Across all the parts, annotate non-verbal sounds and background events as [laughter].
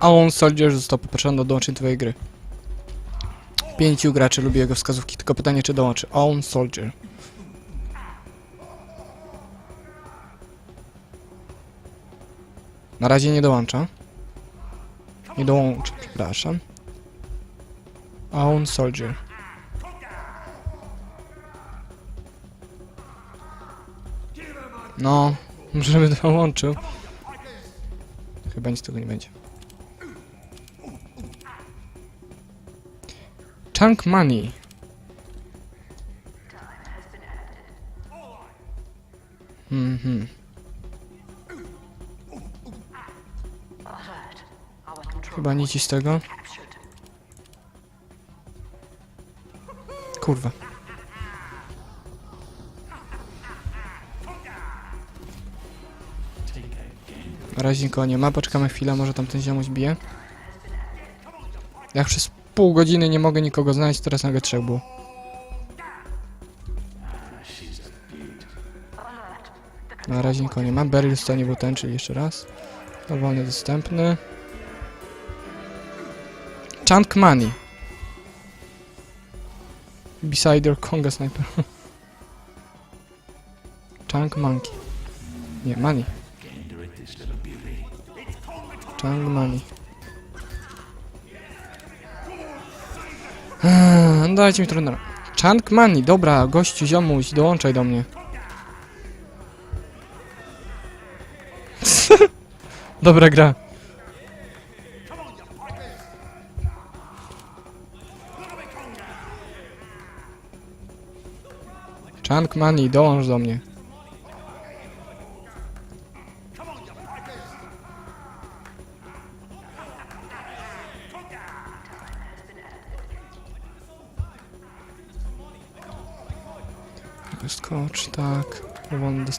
A on Soldier został poproszony do dołączenia do twojej gry. Pięciu graczy lubi jego wskazówki, tylko pytanie czy dołączy. On Soldier. Na razie nie dołącza. Nie dołączy, przepraszam. On Soldier. No, [laughs] może by dołączył. Chyba nic z tego nie będzie. Chunk Money. Mhm. Chyba nic z tego. Kurwa. Na razie nie ma, poczekamy chwilę, może tam ten ziomuś bije. Jak przez pół godziny nie mogę nikogo znaleźć, teraz nagle trzech było. Na razie nikogo nie ma. Beryl stanie był ten, czyli jeszcze raz. Dowolny dostępny. Chunk Money. Beside your Konga Sniper. [laughs] Chunk Monkey. Nie, Money. Chunk Money. Eee, Dajcie mi trudno. Chunk Money, dobra, gościu, ziomuś, dołączaj do mnie. [laughs] Dobra gra. Chunk Money, dołącz do mnie.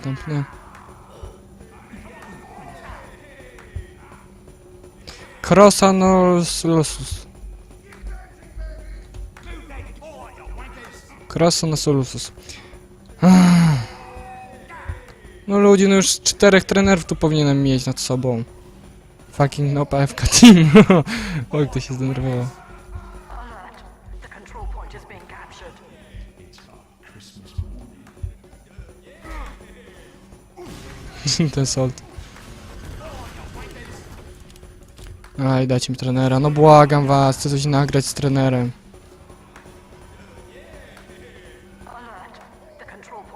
Powolny dostępny. Crossanosus. Crossanosus. [sighs] No ludzie, no już czterech trenerów tu powinienem mieć nad sobą. Fucking no PFK team. [laughs] Oj, kto się zdenerwował. [laughs] Ten salt. Aj, dajcie mi trenera. No błagam was, chcę coś nagrać z trenerem.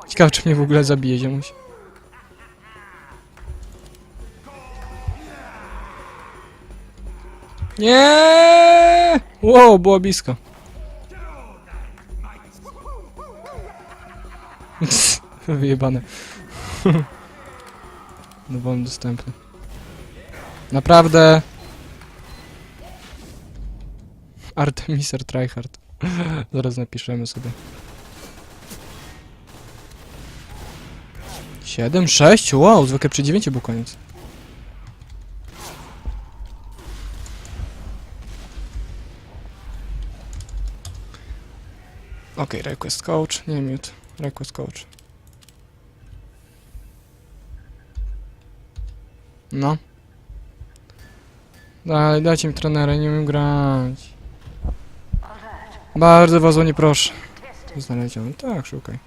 Ciekawe, czy mnie w ogóle zabije ziemuś. Nie! Wow, było blisko. [laughs] Wyjebane. [laughs] Dowolny dostępny. Naprawdę. Artemiser Tryhard. [laughs] Zaraz napiszemy sobie. 7, 6, wow, zwykle przy 9 był koniec. Ok, request coach, nie mute, request coach. No. Daj, dajcie mi trenera, nie umiem grać. Bardzo was o nie proszę. Znaleziony, tak, szukaj.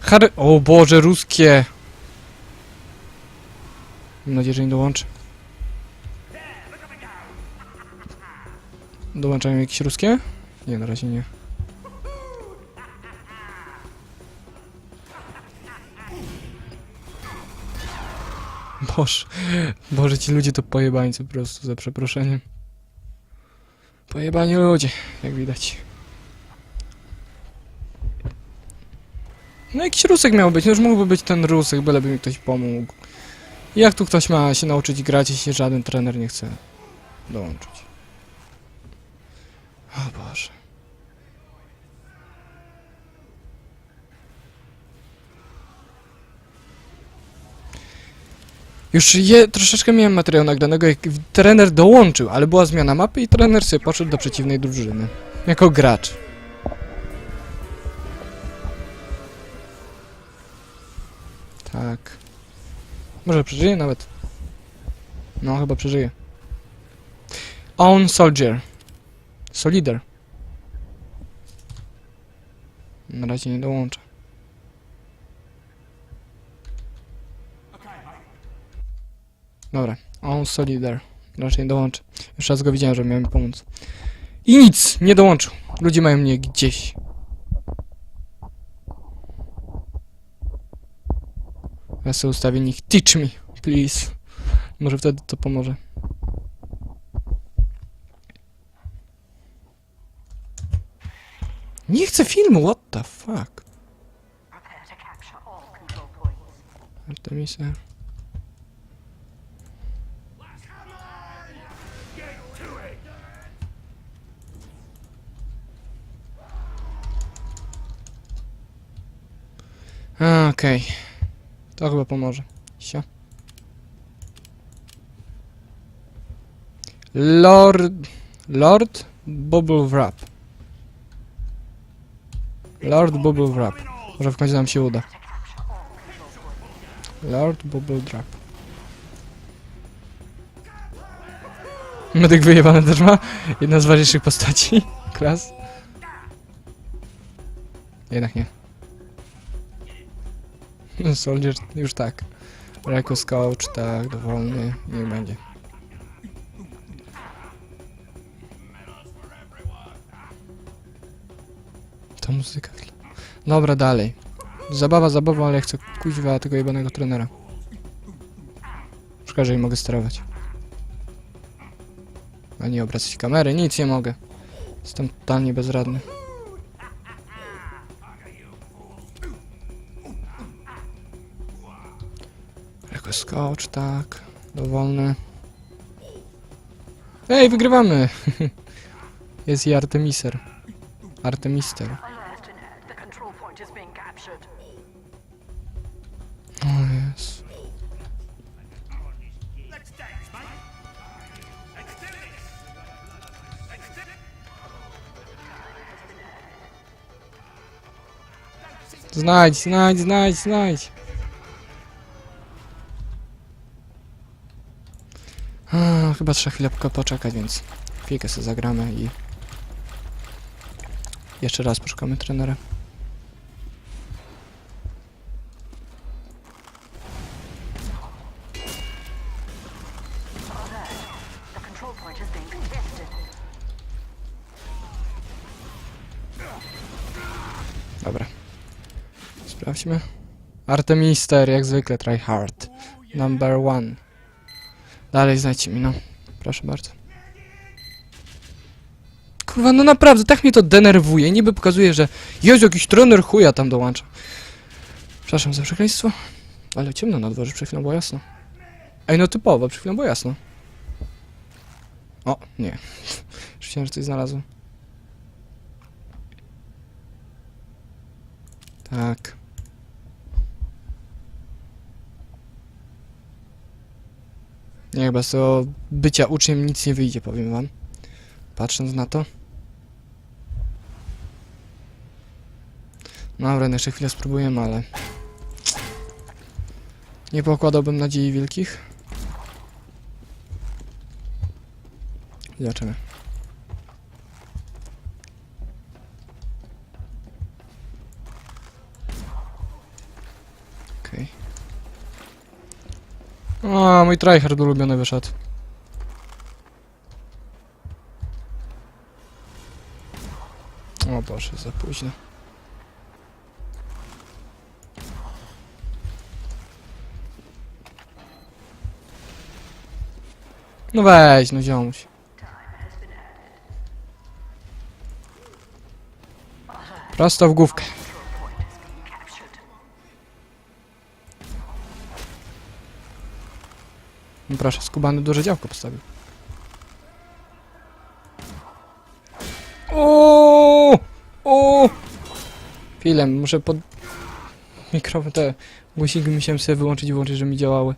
Harry... O Boże, ruskie! Mam nadzieję, że nie dołączy. Dołączają jakieś ruskie? Nie, na razie nie. Boże, Boże, ci ludzie to pojebańcy po prostu, za przeproszeniem. Pojebani ludzie, jak widać. No jakiś rusek miał być, no już mógłby być ten rusek, byleby mi ktoś pomógł. Jak tu ktoś ma się nauczyć grać, jeśli żaden trener nie chce dołączyć? O Boże. Już je, troszeczkę miałem materiału nagranego, jak trener dołączył, ale była zmiana mapy i trener sobie poszedł do przeciwnej drużyny. Jako gracz. Tak. Może przeżyje nawet. No, chyba przeżyje. Own Soldier. Solider. Na razie nie dołączę. Dobra, on Solider. Raczej nie dołączę. Już raz go widziałem, że miał mi pomóc. I nic! Nie dołączył. Ludzie mają mnie gdzieś. Ja sobie ustawię niech teach me, please. Może wtedy to pomoże. Nie chcę filmu, what the fuck. Artemisa. Okej. To chyba pomoże. Sio. Lord... Lord Bubble Wrap. Lord Bubble Wrap. Może w końcu nam się uda. Lord Bubble Drop. Medyk wyjebany też ma. Jedna z ważniejszych postaci. [laughs] Klas. Jednak nie. [laughs] Soldier już tak. Reko Scout, tak, dowolny. Niech będzie. To muzyka. Dobra, dalej. Zabawa zabawą, ale chcę kuźwa tego jebanego trenera. Szkoda, że nie mogę sterować. Ani obracać kamery, nic nie mogę. Jestem totalnie bezradny. Skocz, tak. Dowolny. Ej, wygrywamy! [laughs] Jest i Artemiser. Artemister. O jest. Znajdź, znajdź, znajdź, znajdź. Chyba trzeba chwilę poka- poczekać, więc chwilkę sobie zagramy i jeszcze raz poszukamy trenera. Dobra. Sprawdźmy. Artemister, jak zwykle, try hard. Number one. Dalej znajdźcie no. Proszę bardzo. Kurwa, no naprawdę, tak mnie to denerwuje. Niby pokazuje, że jest jakiś trener chuja tam dołącza. Przepraszam za przekleństwo. Ale ciemno na dworze, przed chwilą było jasno. Ej, no typowo, przed chwilą było jasno. O, nie. [laughs] Już myślałem, że coś znalazłem. Tak. Nie, chyba z tego bycia uczniem nic nie wyjdzie, powiem wam. Patrząc na to. Dobra, jeszcze chwilę spróbujemy, ale... Nie pokładałbym nadziei wielkich. Zobaczymy. A, mój tryhard ulubiony wyszedł. O Boże, za późno. No weź, no ziomuś. Prosto w główkę. No proszę, skubany duże działko postawił. O! O! Chwilę, muszę pod... Mikrofon, te głośniki musiałem sobie wyłączyć i włączyć, żeby mi działały.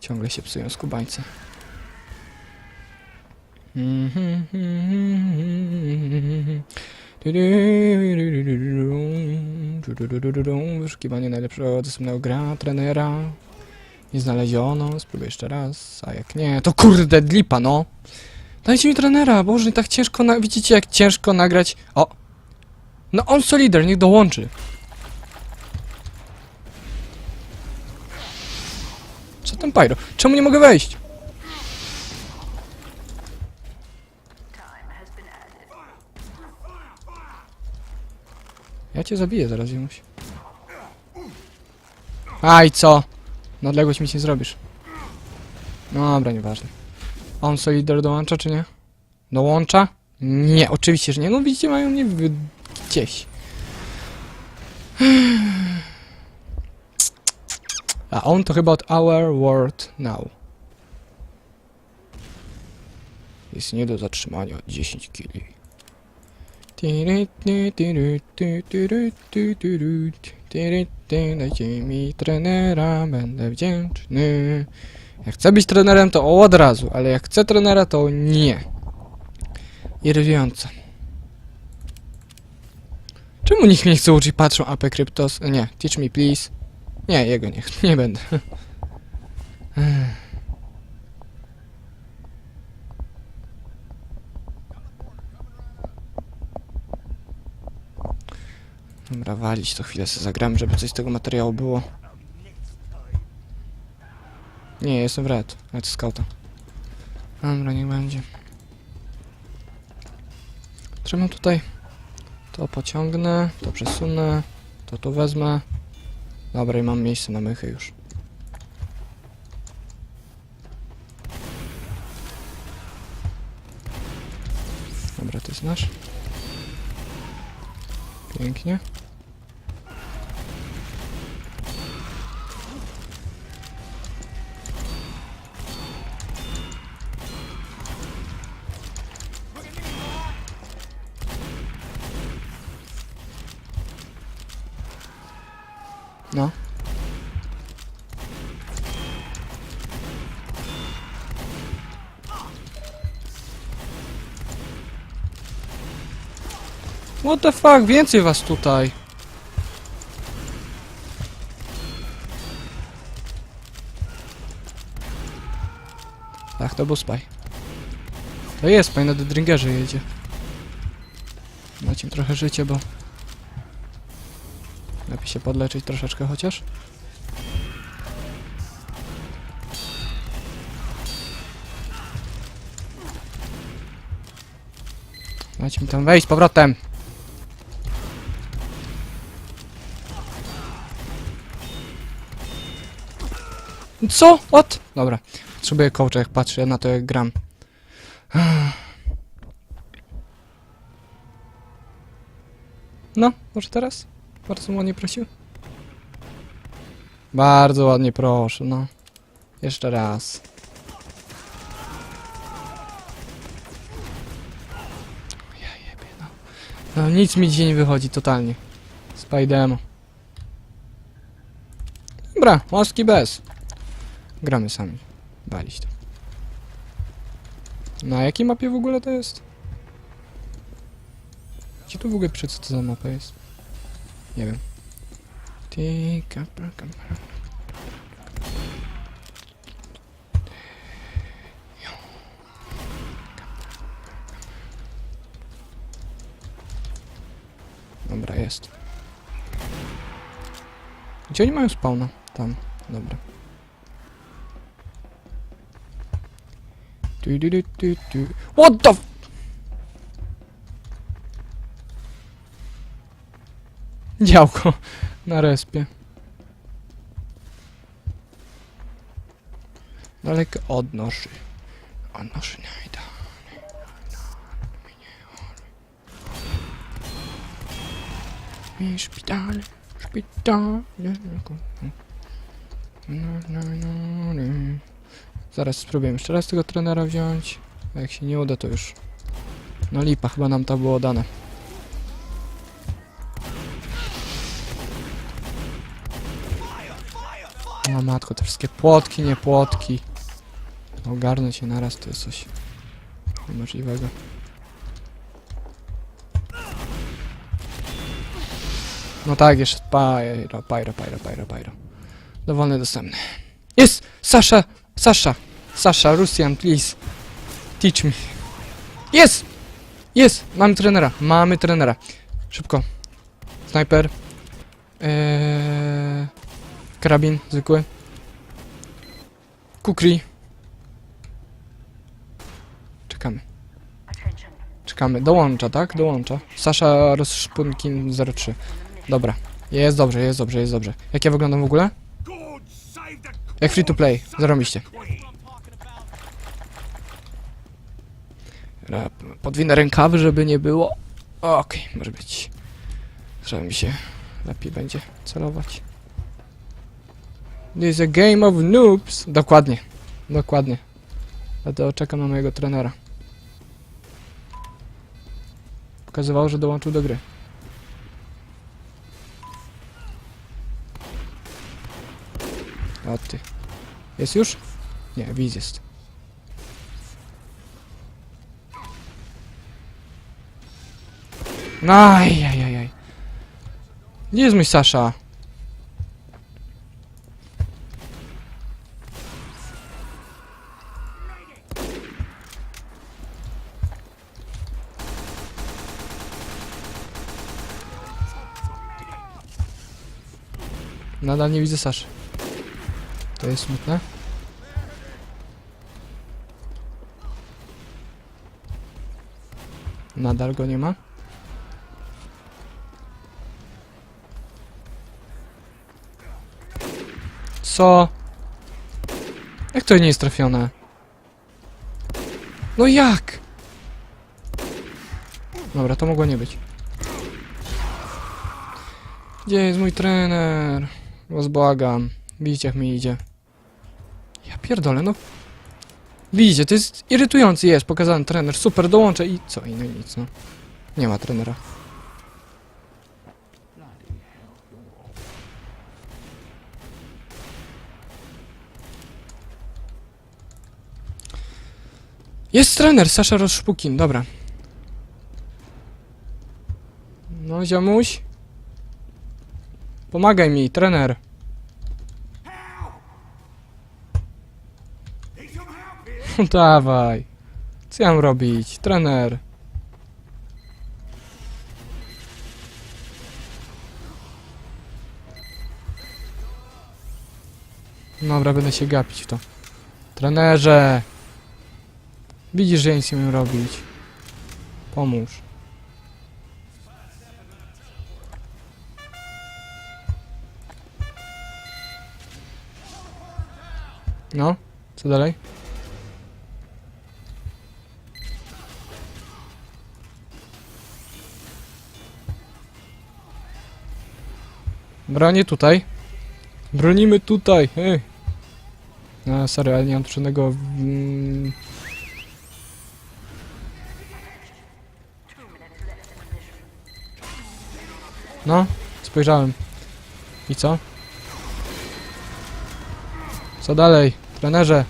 Ciągle się psują skubańce. Wyszukiwanie najlepszego dostępnego gra, trenera. Nie znaleziono, spróbuję jeszcze raz, a jak nie, to kurde, lipa, no. Dajcie mi trenera, boże, tak ciężko, na... widzicie jak ciężko nagrać, o. No on solider, niech dołączy. Co ten pyro? Czemu nie mogę wejść? Ja cię zabiję zaraz, Zimuś. A i co? Na odległość mi nie zrobisz. No dobra, nieważne. On Solider dołącza, czy nie? Dołącza? Nie, oczywiście, że nie. No widzicie, mają mnie w... gdzieś. A on to chyba od Our World Now. Jest nie do zatrzymania 10 kili. Dajcie mi trenera, będę wdzięczny. Jak chcę być trenerem, to od razu, ale jak chcę trenera, to nie. Irytujące. Czemu nikt mnie nie chce uczyć? Patrzą AP Kryptos. Nie, teach me please. Nie, jego nie, [laughs] nie będę. Dobra, walić to chwilę sobie zagram, żeby coś z tego materiału było. Nie, jestem w red. Red scouta. Dobra, niech będzie. Trzymam tutaj. To pociągnę, to przesunę, to tu wezmę. Dobra, i mam miejsce na mychy już. Dobra, to jest nasz. Pięknie. What the fuck, więcej was tutaj. Ach, to był spy. To jest, spy na Dringerze jedzie. Dać im trochę życia, bo... Lepiej się podleczyć troszeczkę chociaż. Dać mi tam wejść z powrotem. Co? Od? Dobra. Potrzebuję coacha, jak patrzę na to, jak gram. No, może teraz? Bardzo ładnie prosił. Bardzo ładnie proszę, no. Jeszcze raz. Ja jebie, no. No nic mi dzisiaj nie wychodzi, totalnie. Spajdemo. Dobra, łaski bez. Gramy sami. Walić to. Na jakiej mapie w ogóle to jest? Gdzie tu w ogóle pisze, co to za mapa jest? Nie wiem. Ty. Dobra, jest. Gdzie oni mają spawna? Tam, dobra. Tu, tu, tu, tu, tu. What the f- Działko na respie. Daleko odnoszy. Odnoszy najda. Mi szpitale, szpitale. No, no, no, no. Zaraz spróbujemy jeszcze raz tego trenera wziąć. A jak się nie uda, to już. No lipa, chyba nam to było dane. O matko, te wszystkie płotki, nie płotki. Ogarnąć się naraz to jest coś niemożliwego. No tak, jeszcze pyro, pyro, pyro, pyro, pyro. Dowolny dostępny. Jest! Sasha! Sasha! Sasha, Russian, please. Teach me. Jest! Jest! Mamy trenera. Mamy trenera. Szybko. Snajper. Eee, karabin zwykły. Kukri. Czekamy. Czekamy. Dołącza, tak? Dołącza. Sasha Rozszpunkin 03. Dobra. Jest dobrze, jest dobrze, jest dobrze. Jak ja wyglądam w ogóle? Jak free to play. Zarobiście. Podwinę rękawy, żeby nie było. Okej, może być. Trzeba mi się lepiej będzie celować. This is a game of noobs. Dokładnie. Dokładnie. Dlatego czekam na mojego trenera. Pokazywało, że dołączył do gry. O ty. Jest już? Nie, widz jest. Ajajajaj. Gdzie jest mój Sasza? Nadal nie widzę Saszy. To jest smutne. Nadal go nie ma. Co? Jak to nie jest trafione? No jak? Dobra, to mogło nie być. Gdzie jest mój trener? Was błagam. Widzicie jak mi idzie. Pierdolę, no. Widzicie, to jest irytujący, jest pokazany trener, super, dołączę i co? I no i nic, no. Nie ma trenera. Jest trener, Sasza Rozszpukin, dobra. No, ziomuś. Pomagaj mi, trener. No [laughs] dawaj. Co ja mam robić? Trener. Dobra, będę się gapić w to. Trenerze! Widzisz, że ja nic nie umiem robić. Pomóż. No, co dalej? Bronię tutaj. Bronimy tutaj, hej. No, sorry, ale nie mam żadnego... No, spojrzałem. I co? Co dalej, trenerze?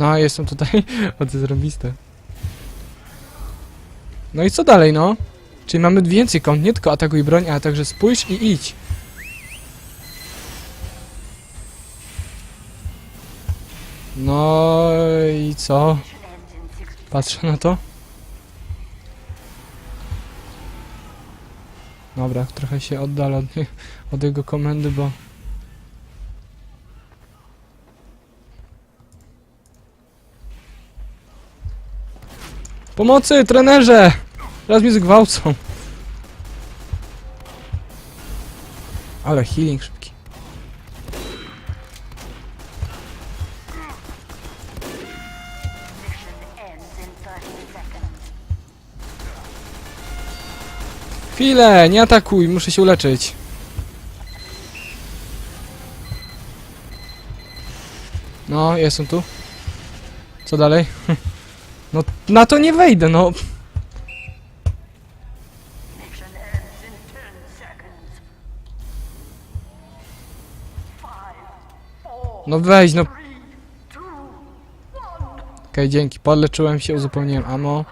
No, jestem tutaj. [laughs] O, to zrobiste. No i co dalej, no? Czyli mamy więcej kąt, nie tylko atakuj broń, ale także spójrz i idź. No i co? Mission ends in 60 Patrzę na to. Dobra, trochę się oddala od, [laughs] od jego komendy, bo... Pomocy, trenerze! Teraz mnie zgwałcą. Ale healing szybki. Mission ends in 30 seconds. Chwilę, nie atakuj, muszę się uleczyć. No, jestem tu. Co dalej? [laughs] No, na to nie wejdę, no. Mission ends in 10 seconds. Five, four, No weź, no. Okej, dzięki. Podleczyłem się, uzupełniłem ammo.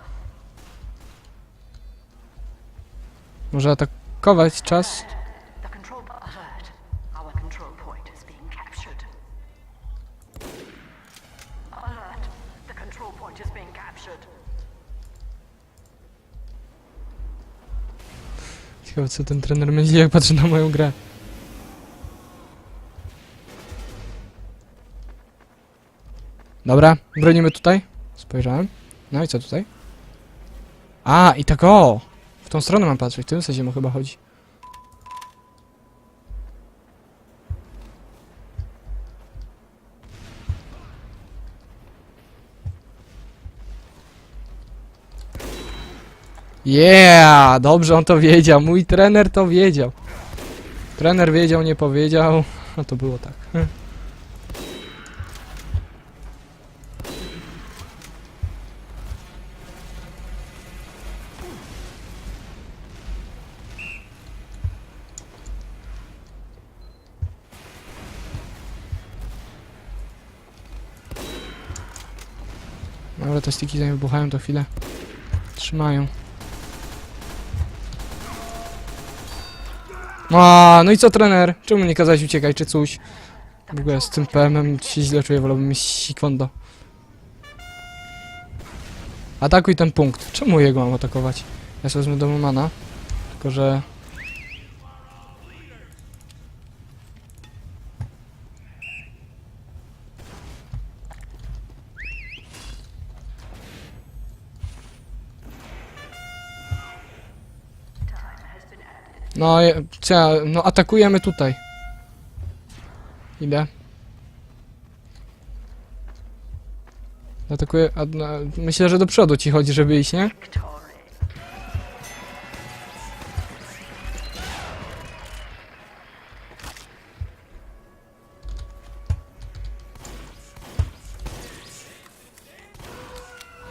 Może atakować czas? Control point is being captured. Ciekawe co ten trener jak patrzy na moją grę. Dobra, bronimy tutaj. Spojrzałem. No i co tutaj? A, i tak o! W tą stronę mam patrzeć, w tym sensie mu chyba chodzi. Yeah! Dobrze on to wiedział, mój trener to wiedział. Trener wiedział, nie powiedział. No to było tak. Dobra, te stiki zanim wybuchają to chwilę. Trzymają. A, no i co trener? Czemu nie kazałeś uciekać, czy coś? W ogóle z tym PM-em się źle czuję, wolałbym mieć sikondo. Atakuj ten punkt. Czemu jego mam atakować? Ja sobie wezmę do mana. Tylko, że... No, je- co ja, no atakujemy tutaj. Idę. Atakuję, a, no, myślę, że do przodu ci chodzi, żeby iść, nie?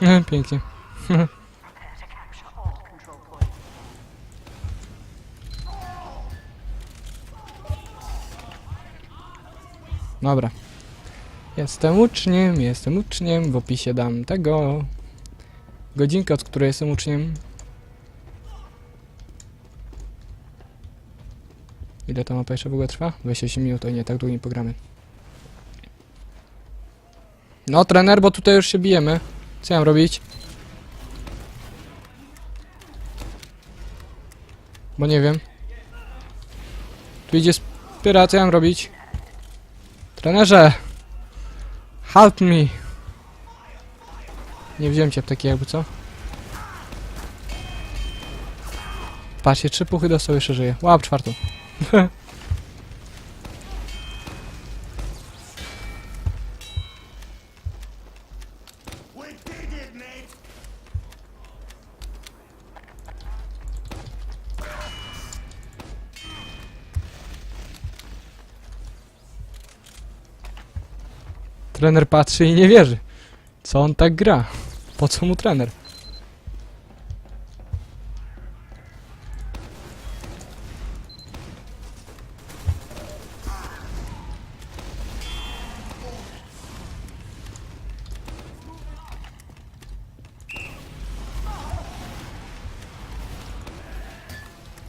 [laughs] Pięknie. [laughs] Dobra. Jestem uczniem, jestem uczniem, w opisie dam tego. Godzinkę, od której jestem uczniem. Ile ta mapa jeszcze w ogóle trwa? 28 minut, to nie, tak długo nie pogramy. No, trener, bo tutaj już się bijemy. Co mam robić? Bo nie wiem. Tu idzie spyra, co mam robić? Trenerze! Help me! Nie wziąłem cię apteki jakby co? Patrzcie, trzy puchy dostał, jeszcze żyje. Łap czwartą. [laughs] Trener patrzy i nie wierzy. Co on tak gra? Po co mu trener?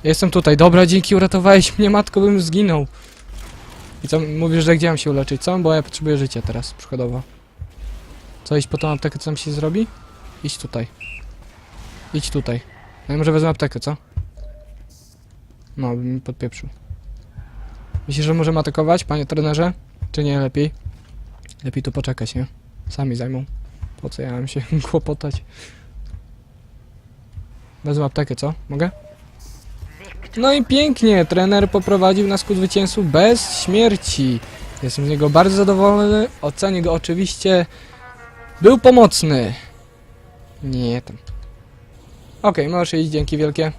Jestem tutaj. Dobra, dzięki, uratowałeś mnie, matko, bym zginął. Co, mówisz, że gdzie mam się uleczyć, co? Bo ja potrzebuję życia teraz, przykładowo. Co, iść po tą aptekę, co tam się zrobi? Idź tutaj. Idź tutaj. No i może wezmę aptekę, co? No, bym mi podpieprzył. Myślisz, że możemy atakować, panie trenerze? Czy nie lepiej? Lepiej tu poczekać, nie? Sami zajmą. Po co ja mam się [laughs] kłopotać? Wezmę aptekę, co? Mogę? No i pięknie, trener poprowadził nas ku zwycięstwu bez śmierci. Jestem z niego bardzo zadowolony, ocenię go oczywiście. Był pomocny. Nie tam. Okej, możesz iść, dzięki wielkie.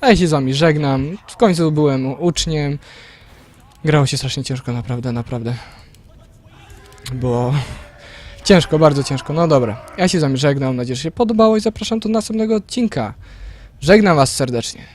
A ja się z wami żegnam. W końcu byłem uczniem. Grało się strasznie ciężko, naprawdę, naprawdę. Było ciężko, bardzo ciężko. No dobra, ja się z wami żegnam. Mam nadzieję, że się podobało i zapraszam do następnego odcinka. Żegnam was serdecznie.